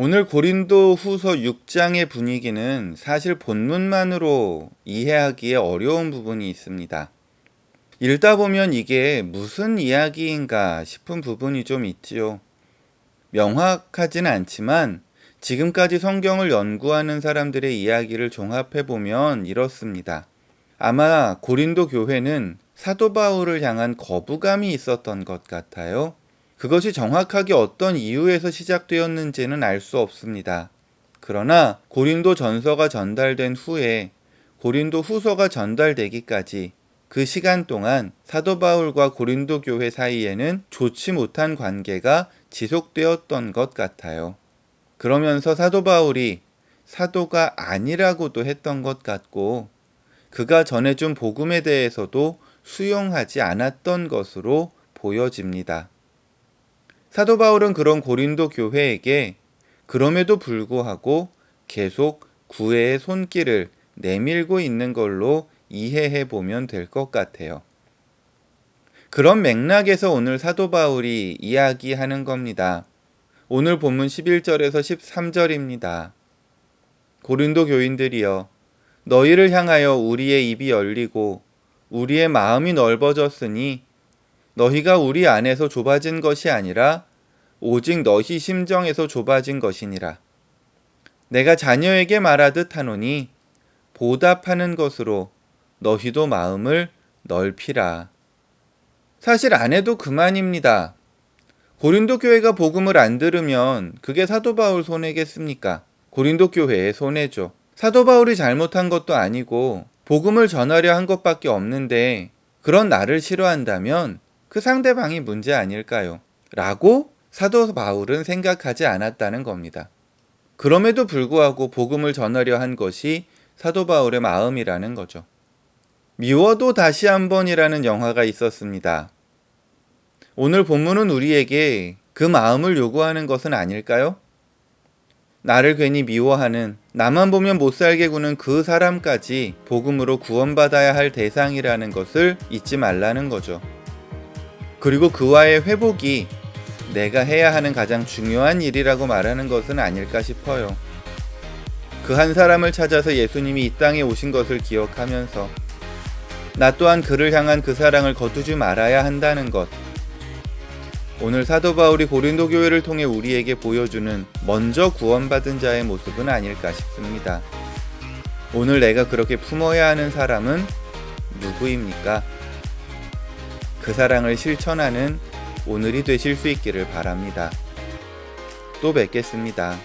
오늘 고린도 후서 6장의 분위기는 사실 본문만으로 이해하기에 어려운 부분이 있습니다. 읽다 보면 이게 무슨 이야기인가 싶은 부분이 좀 있지요. 명확하진 않지만 지금까지 성경을 연구하는 사람들의 이야기를 종합해 보면 이렇습니다. 아마 고린도 교회는 사도 바울을 향한 거부감이 있었던 것 같아요. 그것이 정확하게 어떤 이유에서 시작되었는지는 알 수 없습니다. 그러나 고린도 전서가 전달된 후에 고린도 후서가 전달되기까지 그 시간 동안 사도 바울과 고린도 교회 사이에는 좋지 못한 관계가 지속되었던 것 같아요. 그러면서 사도 바울이 사도가 아니라고도 했던 것 같고 그가 전해준 복음에 대해서도 수용하지 않았던 것으로 보여집니다. 사도 바울은 그런 고린도 교회에게 그럼에도 불구하고 계속 구애의 손길을 내밀고 있는 걸로 이해해 보면 될 것 같아요. 그런 맥락에서 오늘 사도 바울이 이야기하는 겁니다. 오늘 본문 11절에서 13절입니다. 고린도 교인들이여 너희를 향하여 우리의 입이 열리고 우리의 마음이 넓어졌으니 너희가 우리 안에서 좁아진 것이 아니라 오직 너희 심정에서 좁아진 것이니라. 내가 자녀에게 말하듯 하노니 보답하는 것으로 너희도 마음을 넓히라. 사실 안 해도 그만입니다. 고린도 교회가 복음을 안 들으면 그게 사도 바울 손해겠습니까? 고린도 교회의 손해죠. 사도 바울이 잘못한 것도 아니고 복음을 전하려 한 것밖에 없는데 그런 나를 싫어한다면 그 상대방이 문제 아닐까요? 라고 사도 바울은 생각하지 않았다는 겁니다. 그럼에도 불구하고 복음을 전하려 한 것이 사도 바울의 마음이라는 거죠. 미워도 다시 한 번이라는 영화가 있었습니다. 오늘 본문은 우리에게 그 마음을 요구하는 것은 아닐까요? 나를 괜히 미워하는, 나만 보면 못 살게 구는 그 사람까지 복음으로 구원받아야 할 대상이라는 것을 잊지 말라는 거죠. 그리고 그와의 회복이 내가 해야 하는 가장 중요한 일이라고 말하는 것은 아닐까 싶어요. 그 한 사람을 찾아서 예수님이 이 땅에 오신 것을 기억하면서 나 또한 그를 향한 그 사랑을 거두지 말아야 한다는 것. 오늘 사도 바울이 고린도 교회를 통해 우리에게 보여주는 먼저 구원받은 자의 모습은 아닐까 싶습니다. 오늘 내가 그렇게 품어야 하는 사람은 누구입니까? 그 사랑을 실천하는 오늘이 되실 수 있기를 바랍니다. 또 뵙겠습니다.